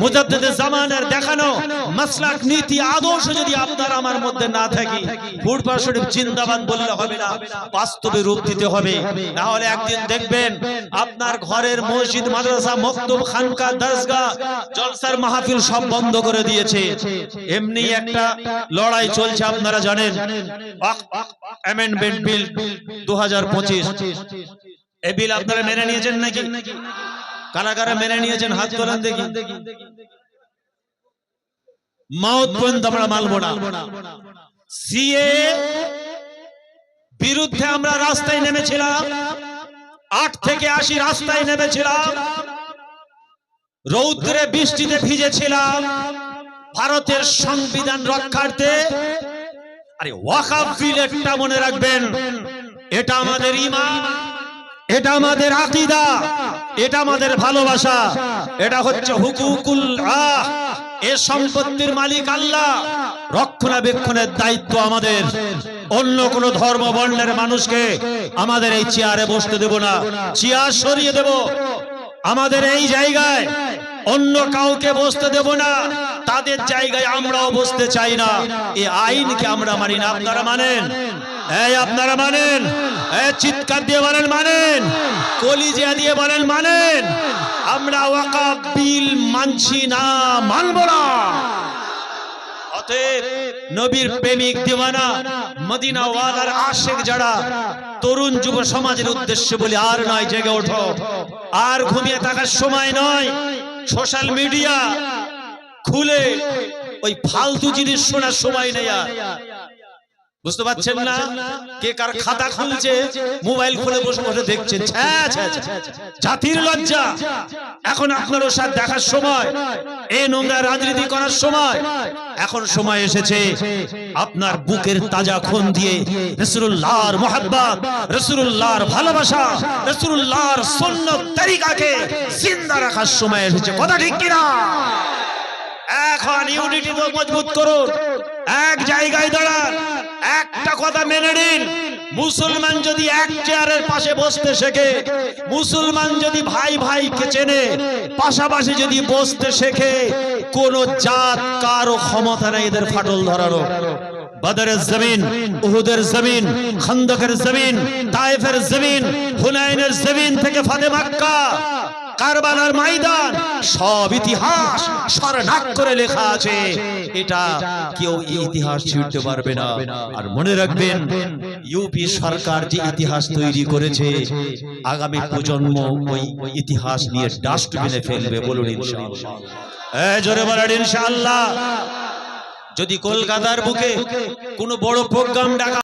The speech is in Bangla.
মুজাদ্দিদে জামানের দেখানো মাসলাক নীতি, আদর্শ যদি আপনার আমার মধ্যে না থাকে ফুটবল শরীফ জিন্দাবাদ বললে হবে না, বাস্তবে রূপ দিতে হবে। না হলে একদিন দেখবেন আপনার ঘরের মসজিদ, মাদ্রাসা, মক্তব, খানকা দরজগা জলসার মাহফিল সব বন্ধ করে দিয়েছে। এমনি একটা লড়াই চলছে, আপনারা জানেন। অ্যামেন্ডমেন্ট বিল দু এই বিল আপনারা মেনে নিয়েছেন নাকি? কারা কারা মেনে নিয়েছেন, হাত তোলেন দেখি। মাউত পর্যন্ত আমরা মানবো না। সিএ বিরুদ্ধে আমরা রাস্তায় নেমেছিলাম। আট থেকে আশি রাস্তায় নেমেছিলাম। রৌদ্রে বৃষ্টিতে ভিজেছিলাম। ভারতের সংবিধান রক্ষার্থে। আরে ওয়াকাফ একটা মনে রাখবেন। এটা আমাদের ইমান, এটা আমাদের আকিদা। এটা আমাদের ভালোবাসা। এটা হচ্ছে হুকুকুল আহ। এ সম্পত্তির মালিক আল্লাহ। রক্ষণাবেক্ষণের দায়িত্ব আমাদের। অন্য কোন ধর্ম বর্ণের মানুষকে আমাদের এই চেয়ারে বসতে দেব না। চেয়ার সরিয়ে দেব। আমাদের এই জায়গায় অন্য কাউকে বসতে দেব না। তাদের জায়গায় আমরাও বসতে চাই না। এই আইনকে আমরা মানি না। আপনারা মানেন। এই আপনারা মানেন। এই চিৎকার দিয়ে বলেন মানেন। কলিজিয়া দিয়ে বলেন মানেন। আমরা ওয়াকাফ বিল মানছি না, মানব না। অতএব নবীর প্রেমিক দিওয়ানা মদিনা ওয়ালার আশেক যারা, তরুণ যুব সমাজের উদ্দেশ্যে বলি, আর নয় জেগে ওঠো। আর ঘুমিয়ে থাকার সময় নয়, সোশ্যাল মিডিয়া খুলে ওই ফালতু জিনিস শোনার সময় নেই আর বুঝতে পারছেন না? কে কার খাতা খুলছে? মোবাইল খুলে বসে বসে দেখছেন। জাতির লজ্জা। এখন আপনার সাথে দেখার সময়। এই নোংরা রাজনীতি করার সময়। এখন সময় এসেছে আপনার বুকের তাজা খুন দিয়ে রসুল্লাহর মোহাব্বত রসুল্লাহর ভালোবাসা রসুল্লাহর সুন্নত তরিকাকে জিন্দা রাখার সময় এসেছে। কথা ঠিক কিনা? এখন ইউনিটি মজবুত করুন। এক জায়গায় একটা কথা মেনে নিন। মুসলমান যদি এক চেয়ারের পাশে বসতে শেখে, মুসলমান যদি ভাই ভাইকে চেনে, পাশাপাশি যদি বসতে শেখে, কোন জাত, কারও ক্ষমতা নেই এদের ফাটল ধরারো বদরের জমিন, উহুদের জমিন, খন্দকের জমিন, তায়েফের জমিন, হুনাইনের জমিন থেকে ফাতে মাক্কা। কারবালার ময়দান। সব ইতিহাস স্বর্ণাক করে লেখা আছে। এটা কেউ ইতিহাস ছিঁড়তে পারবে না। আর মনে রাখবেন, ইউপি সরকার যে ইতিহাস তৈরি করেছে, আগামী প্রজন্ম ওই ইতিহাস নিয়ে ডাস্টবিনে ফেলবে বলুন ইনশাআল্লাহ। জোরে বলেন ইনশাআল্লাহ। যদি কলকাতার বুকে কোনো বড় প্রোগ্রাম ডাকা